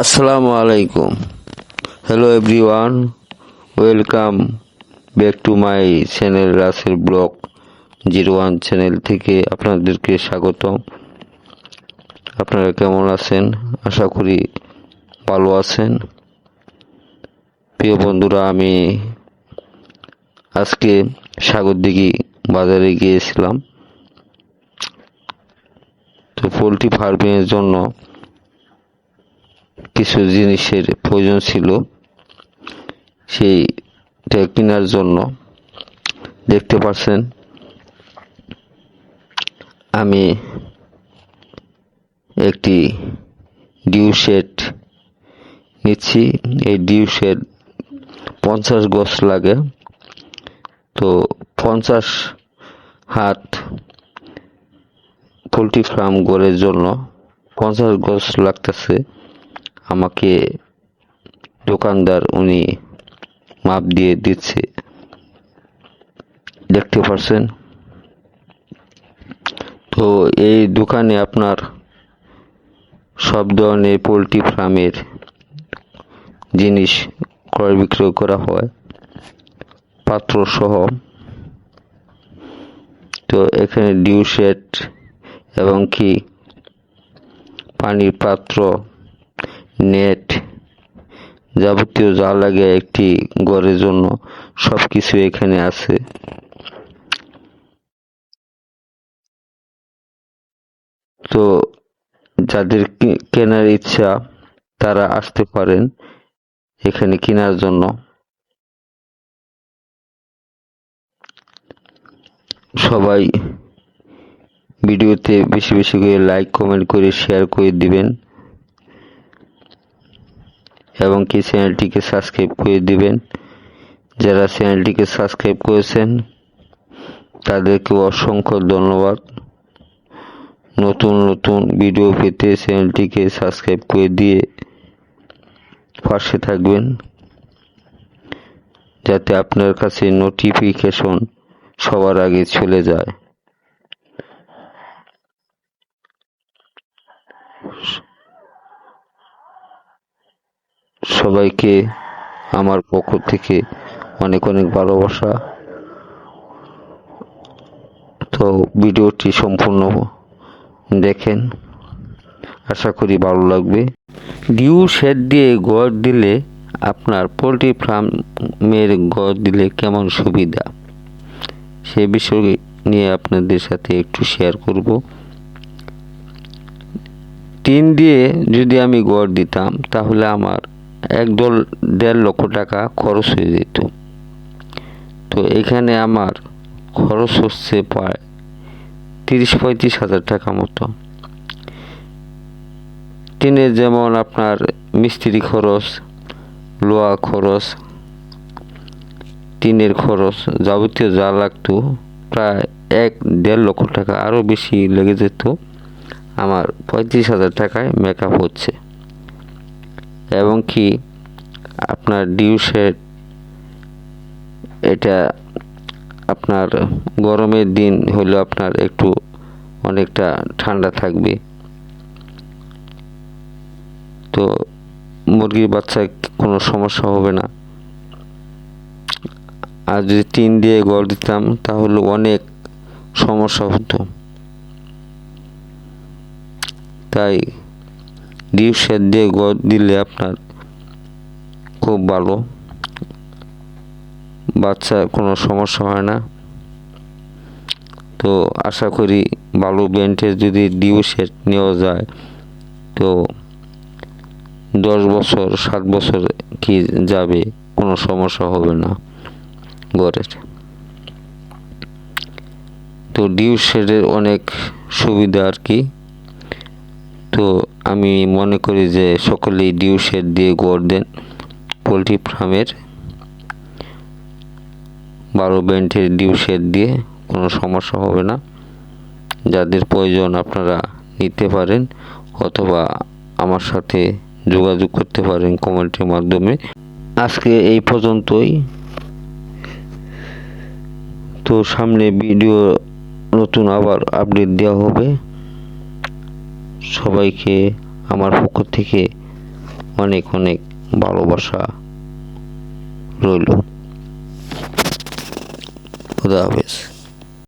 আসসালামু আলাইকুম। Hello everyone welcome back to my channel Rasel blog zero one channel থেকে আপনাদেরকে স্বাগতম। আপনারা কেমন আছেন? আশা করি ভালো আছেন। প্রিয় বন্ধুরা, আমি আজকে সাগরদিঘি বাজারে গিয়েছিলাম। তো পোলট্রি ফার্মিংয়ের জন্য কিছু জিনিসের প্রয়োজন ছিল সেইটা কেনার জন্য। দেখতে পাচ্ছেন, আমি একটি ডিউ সেট নিচ্ছি। এই ডিউ সেট পঞ্চাশ গজ লাগে। তো পঞ্চাশ হাত পোলট্রি ফার্ম গড়ের জন্য পঞ্চাশ গজ লাগতেছে। আমাকে দোকানদার উনি মাপ দিয়ে দিচ্ছে। দেখতে পারছেন? তো এই দোকানে আপনার সব ধরনের পোলট্রি ফার্মের জিনিস ক্রয় বিক্রয় করা হয়, পাত্র সহ। তো এখানে ডিউ সেট এবং কি পানির পাত্র নেট যাবতীয় যা লাগে একটি ঘরের জন্য সব কিছু এখানে আছে। তো যাদের কেনার ইচ্ছা তারা আসতে পারেন এখানে কেনার জন্য। সবাই ভিডিওতে বেশি বেশি করে লাইক, কমেন্ট করে শেয়ার করে দিবেন। এবং কি চ্যানেলটিকে সাবস্ক্রাইব করে দিবেন? যারা চ্যানেলটিকে সাবস্ক্রাইব করেছেন, তাদেরকে অসংখ্য ধন্যবাদ। নতুন নতুন ভিডিও পেতে চ্যানেলটিকে সাবস্ক্রাইব করে দিয়ে পাশে থাকবেন। যাতে আপনার কাছে নোটিফিকেশন সবার আগে চলে যায়। সবাইকে আমার পক্ষ থেকে অনেক অনেক ভালোবাসা। তো ভিডিওটি সম্পূর্ণ দেখেন। আশা করি ভালো লাগবে। ডিউ শেড দিয়ে গড় দিলে আপনার পোলট্রি ফার্মের গড় দিলে কেমন সুবিধা? সে বিষয় নিয়ে আপনাদের সাথে একটু শেয়ার করব। টিন দিয়ে যদি আমি গড় দিতাম, তাহলে আমার একদল দেড় লক্ষ টাকা খরচ হয়ে যেত। তো এখানে আমার খরচ হচ্ছে প্রায় তিরিশ পঁয়ত্রিশ হাজার টাকা মতো। টিনের যেমন আপনার মিস্ত্রি খরচ, লোহা খরচ, টিনের খরচ যাবতীয় যা লাগতো প্রায় এক দেড় লক্ষ টাকা আরও বেশি লেগে যেত। আমার পঁয়ত্রিশ হাজার টাকায় মেকআপ হচ্ছে। এবং কি আপনার ডিউ সেট এটা আপনার গরমের দিন হলে আপনার একটু অনেকটা ঠান্ডা থাকবে। তো মুরগির বাচ্চায় কোনো সমস্যা হবে না। আর যদি টিন দিয়ে গড় দিতাম তাহলে অনেক সমস্যা হতো। তাই ডিপ সেট দিয়ে গড় দিলে আপনার খুব ভালো। বাচ্চা কোনো সমস্যা হয় না। তো আশা করি ভালো ব্র্যান্ডের যদি ডিউ সেট নেওয়া যায়, তো দশ বছর, সাত বছর কি যাবে, কোনো সমস্যা হবে না গড়ের। তো ডিউ সেটের অনেক সুবিধা আর কি। তো আমি মনে করি যে সকলেই ডিউ সেট দিয়ে গড় দেন, পোলট্রি ফার্মের বারো বেন্টের ডিউ সেট দিয়ে কোনো সমস্যা হবে না। যাদের প্রয়োজন আপনারা নিতে পারেন অথবা আমার সাথে যোগাযোগ করতে পারেন কমেন্টের মাধ্যমে। আজকে এই পর্যন্তই। তো সামনে ভিডিও নতুন আবার আপডেট দেওয়া হবে। সবাইকে আমার পক্ষ থেকে অনেক অনেক ভালোবাসা রইল। খুদা হাফেজ।